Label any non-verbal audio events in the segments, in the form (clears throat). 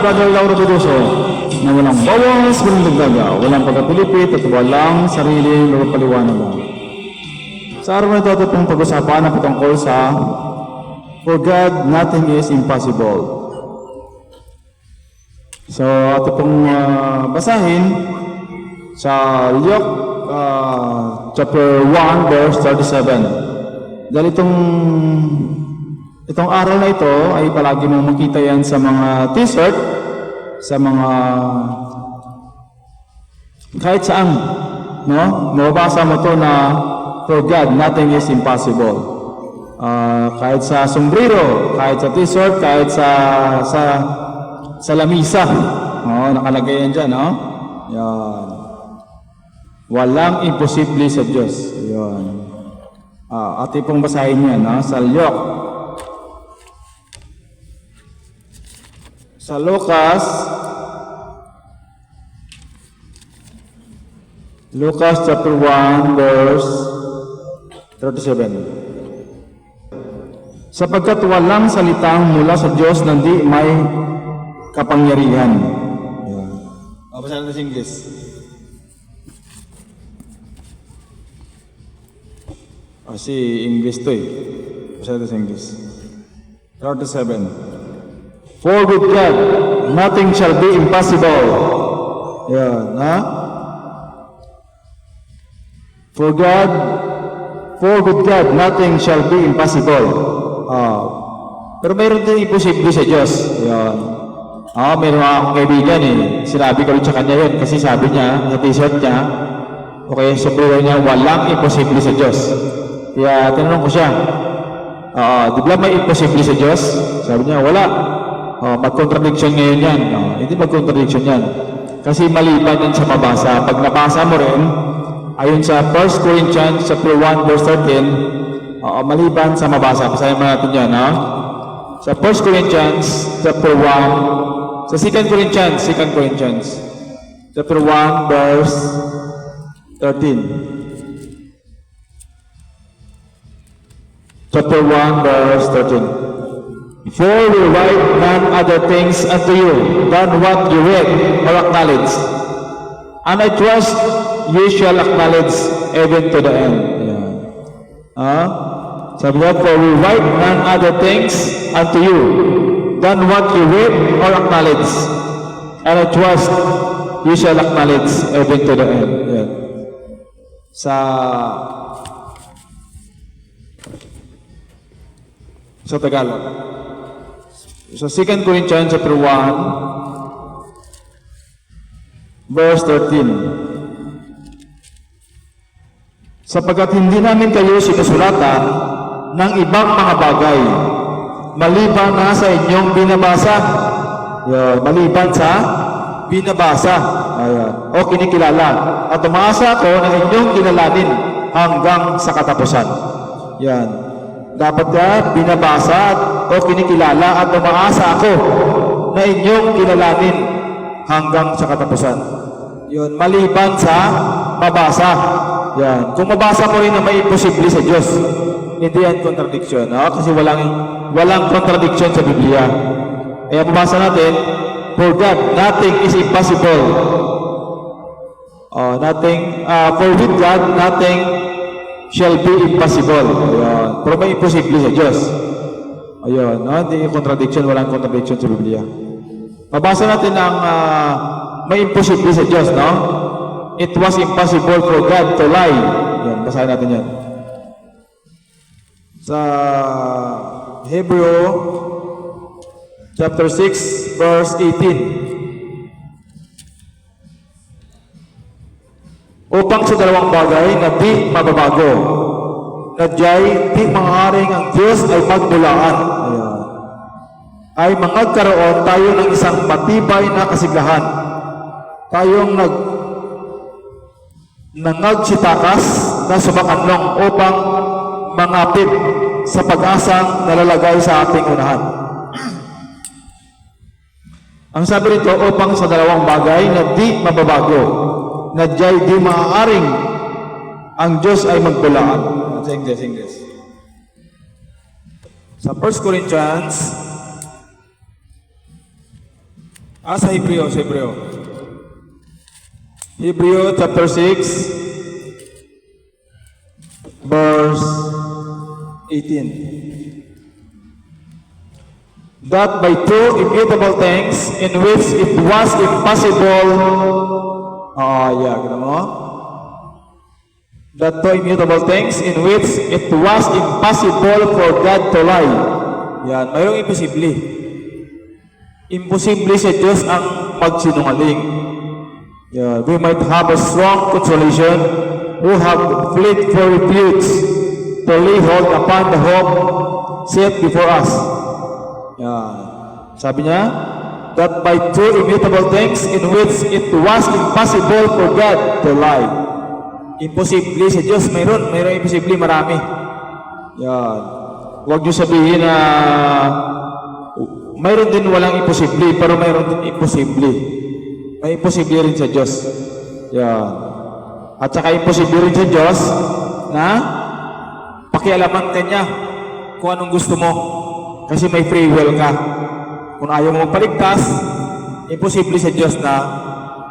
Brother Lauro Bedoso, na walang bawas, walang dagdaga, walang pagkapilipit at walang sariling paliwanagan. Sa araw na ito, ito pong pag-usapan na patungkol sa For God, nothing is impossible. So, ito pong ah, basahin sa Luke ah, chapter 1 verse 37. Dahil itong itong aral na ito ay palagi mong makita yan sa mga t-shirt, sa mga kahit saan, no? Mababasa mo to na for God, nothing is impossible. Ah, kahit sa sombrero, kahit sa t-shirt, kahit sa sa sa lamisa. Oh, nakalagay yan dyan, no? Yan. Walang imposible sa Diyos. Yan. Ah, ate pong basahin yan, no? Sa Luke. Sa Lucas, Lucas chapter 1 verse 37. Sapagkat walang salitang mula sa Diyos na di may kapangyarihan. Basahin natin sa English. Oh, si English to eh. Natin sa English. 37. For with God, nothing shall be impossible. Yan, ha? For God, for with God, nothing shall be impossible. Ah, pero mayroon din imposible sa Diyos. Yan. Ah, mayroon akong kaibigan eh. Sinabi ko rin sa kanya yun kasi sabi niya, sa t-shirt niya, okay, sombrero niya, walang imposible sa Diyos. Kaya tinanong ko siya, ah, di ba may imposible sa Diyos? Sabi niya, wala. Oh, mag-contradiction ngayon yan. Oh, hindi mag-contradiction yan. Kasi maliban yan sa mabasa. Pag nabasa mo rin, ayon sa 1 Corinthians chapter 1 verse 13, oo, maliban sa mabasa. Basahin mo natin yan, ha? Sa 1 Corinthians chapter 1, sa 2 Corinthians, 2 Corinthians, chapter 1 verse 13. Chapter 1 verse 13. For we write none other things unto you than what you read or acknowledge. And I trust you shall acknowledge even to the end. Yan. Ah? Sabi niya, for we write none other things unto you than what you read or acknowledge. And I trust you shall acknowledge even to the end. Yan. Sa sa Tagalog. Sa 2 Corinthians chapter 1 verse 13. Sapagkat hindi namin kayo sinusulatan ng ibang mga bagay maliban na sa inyong binabasa. Yan, maliban sa binabasa. Ayan. O kinikilala. At umasa ako na inyong kilalanin hanggang sa katapusan. Yan. Dapat ka binabasa o kinikilala at umaasa ako na inyong kilalanin hanggang sa katapusan. Yun, maliban sa mabasa. Yan. Kung mabasa mo rin na may imposible sa Diyos, hindi yan contradiction. No? Kasi walang, walang contradiction sa Biblia. Kaya mabasa natin, For God, nothing is impossible. Oh, nothing, uh, for with God, nothing shall be impossible. Ayun. Pero may imposible sa Diyos. Ayun, no? Hindi contradiction, walang contradiction sa Biblia. Mabasa natin ang ah, may imposible sa Diyos, no? It was impossible for God to lie. Yan, basahin natin yan. Sa Hebrew chapter 6 verse 18. upang sa dalawang bagay na di mababago. Na diyay di mangharing ang Diyos ay magmulaan. Ayan. Ay mangagkaroon tayo ng isang matibay na kasiglahan. Tayong nag nangagsitakas na sumakanlong upang mangapit sa pag-asang nalalagay sa ating unahan. (clears throat) Ang sabi rito, upang sa dalawang bagay na di mababago, na di maaaring ang Diyos ay magbulaan. Sa English, English. Sa 1 Corinthians, ah, sa Hebreo, sa Hebreo. Hebreo chapter 6, verse 18. That by two immutable things in which it was impossible, ah, yeah, kita mo? That two immutable things in which it was impossible for God to lie. Yan, mayroong imposible. Imposible sa Diyos ang magsinungaling. Yeah, we might have a strong consolation who have fled for refuge to lay hold upon the hope set before us. Yeah. Sabi niya, that by two immutable things in which it was impossible for God to lie. Imposible sa Diyos, mayroon, mayroon imposible, marami. Yan. Huwag niyo sabihin na mayroon din walang imposible, pero mayroon din imposible. May imposible rin sa Diyos. Yan. At saka imposible rin sa Diyos na pakialaman ka niya kung anong gusto mo. Kasi may free will ka. Kung ayaw mo magpaligtas, imposible sa Diyos na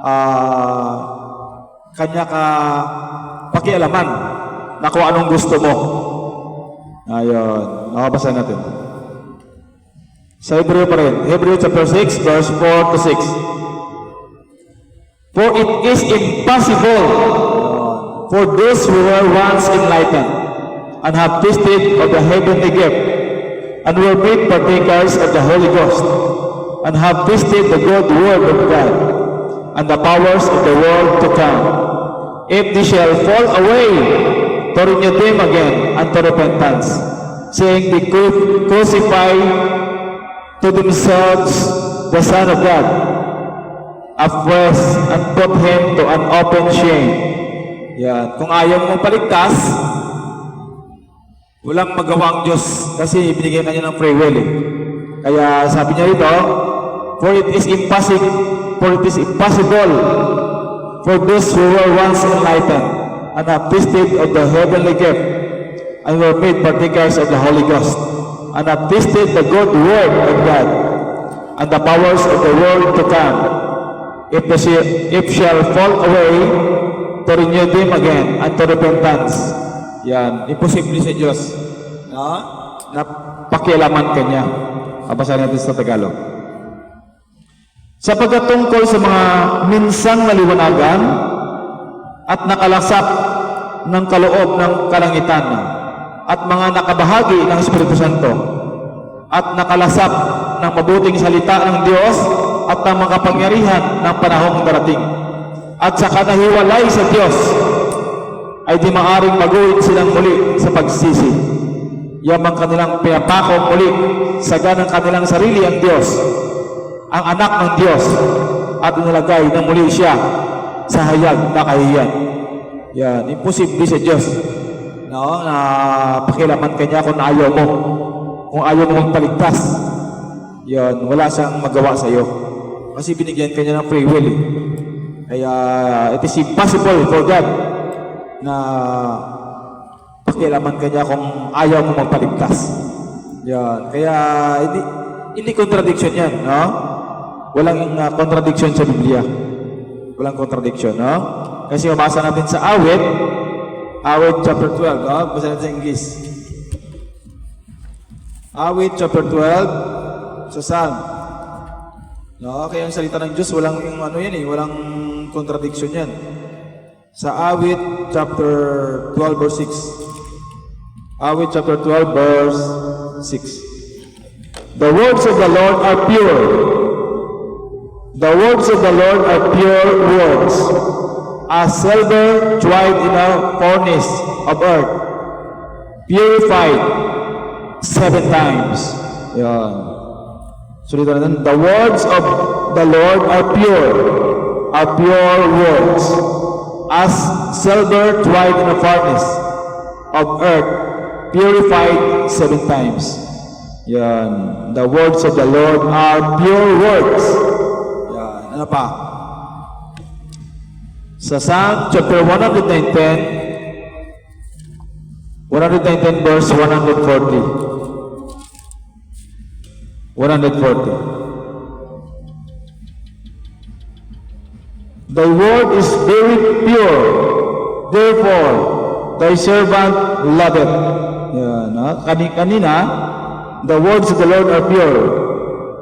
ah, kanya ka pakialaman na kung anong gusto mo. Ayun. Makabasa natin. Sa Hebreo pa rin. Hebreo chapter 6, verse 4 to 6. For it is impossible for those who were once enlightened and have tasted of the heavenly gift and were made partakers of the Holy Ghost and have tasted the good word of God and the powers of the world to come. If they shall fall away, to renew them again unto repentance, saying they cru- crucify to themselves the Son of God, afresh and put him to an open shame. Yan. Kung ayaw mo paligtas, walang magawa ang Diyos kasi binigyan kanya ng free will eh. Kaya sabi niya rito, for it is impossible, for it is impossible for those who were once enlightened and have tasted of the heavenly gift and were made partakers of the Holy Ghost and have tasted the good word of God and the powers of the world to come if, the, if shall fall away to renew them again unto repentance. Yan, imposible sa Diyos. No? Na pakialaman ka niya. Kabasahin natin sa Tagalog. Sapagkat tungkol sa mga minsang naliwanagan at nakalasap ng kaloob ng kalangitan at mga nakabahagi ng Espiritu Santo at nakalasap ng mabuting salita ng Diyos at ng mga kapangyarihan ng panahong darating at sa kanahiwalay sa Diyos ay di maaring maguhin silang muli sa pagsisi. Yamang kanilang pinapako muli sa ganang kanilang sarili ang Diyos, ang anak ng Diyos, at inilagay na muli siya sa hayag na kahiyan. Yan, imposible sa Diyos. No, na pakilaman ka niya kung ayaw mo. Kung ayaw mo magpaligtas. Yan, wala siyang magawa sa iyo. Kasi binigyan ka niya ng free will. Eh. Kaya it is impossible for God na pakialaman ka niya kung ayaw mo magpaligtas. Yan. Kaya hindi, hindi contradiction yan, no? Walang uh, contradiction sa Biblia. Walang contradiction, no? Kasi umasa natin sa awit, awit chapter 12, no? Basa natin sa English. Awit chapter 12, sa Psalm. No, kaya ang salita ng Diyos, walang yung ano yan eh, walang contradiction yan. Sa Awit chapter 12 verse 6. Awit chapter 12 verse 6. The words of the Lord are pure. The words of the Lord are pure words, as silver tried in a furnace of earth, purified seven times. Yan. Natin, the words of the Lord are pure, are pure words, as silver tried in a furnace of earth, purified seven times. Yan. The words of the Lord are pure words. Ano pa? Sa Psalm chapter 119, 119 verse 140. 140. Thy word is very pure, therefore thy servant loveth. Yan, ha? Kani kanina, the words of the Lord are pure.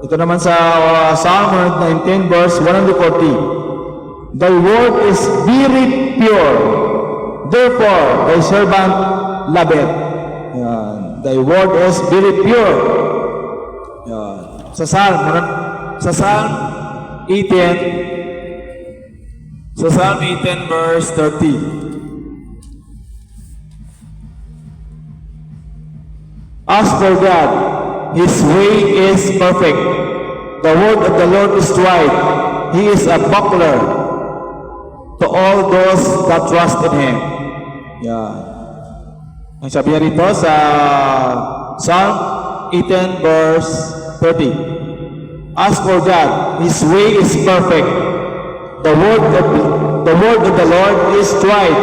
Ito naman sa uh, Psalm 119 verse 140. Thy word is very pure, therefore thy servant loveth. Yan. Thy word is very pure. Yan. Sa Psalm, sa Psalm 18, sa Psalm 18 verse 30. As for God, His way is perfect. The word of the Lord is right. He is a buckler to all those that trust in Him. Yan. Ang sabi rito sa Psalm 18 verse 30. As for God, His way is perfect. The word of the word of the Lord is right.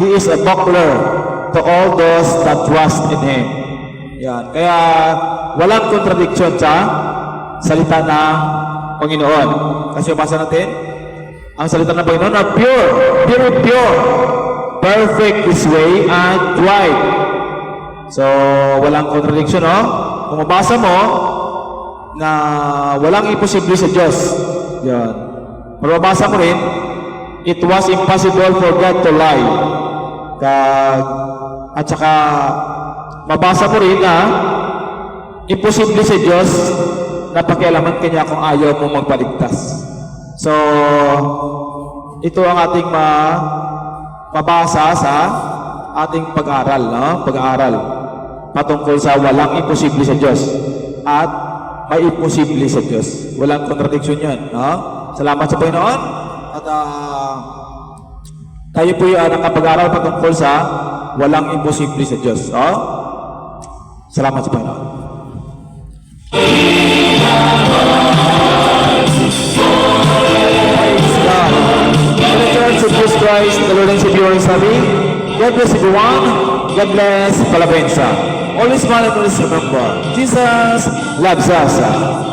He is a buckler to all those that trust in Him. Yan. Kaya walang contradiction sa salita ng Panginoon. Kasi basa natin, ang salita ng Panginoon na pure, very pure, perfect His way and right. So, walang contradiction, no? Kung mabasa mo, na walang imposible sa Diyos. Yan. Pero mabasa mo rin, it was impossible for God to lie. Ka, at saka, mabasa mo rin na imposible sa Diyos na pakialaman kanya kung ayaw mo magpaligtas. So, ito ang ating ma, mabasa sa ating pag-aral, no? Pag-aaral patungkol sa walang imposible sa Diyos at may imposible sa Diyos. Walang contradiction yan, no? Salamat sa Panginoon at ah, tayo po yung nakapag-aral patungkol sa walang imposible sa Diyos. No? Salamat sa Panginoon. Jesus Christ, the Lord and Savior is happy. God bless everyone. God bless Palabensa. Always smile and always remember, Jesus loves us.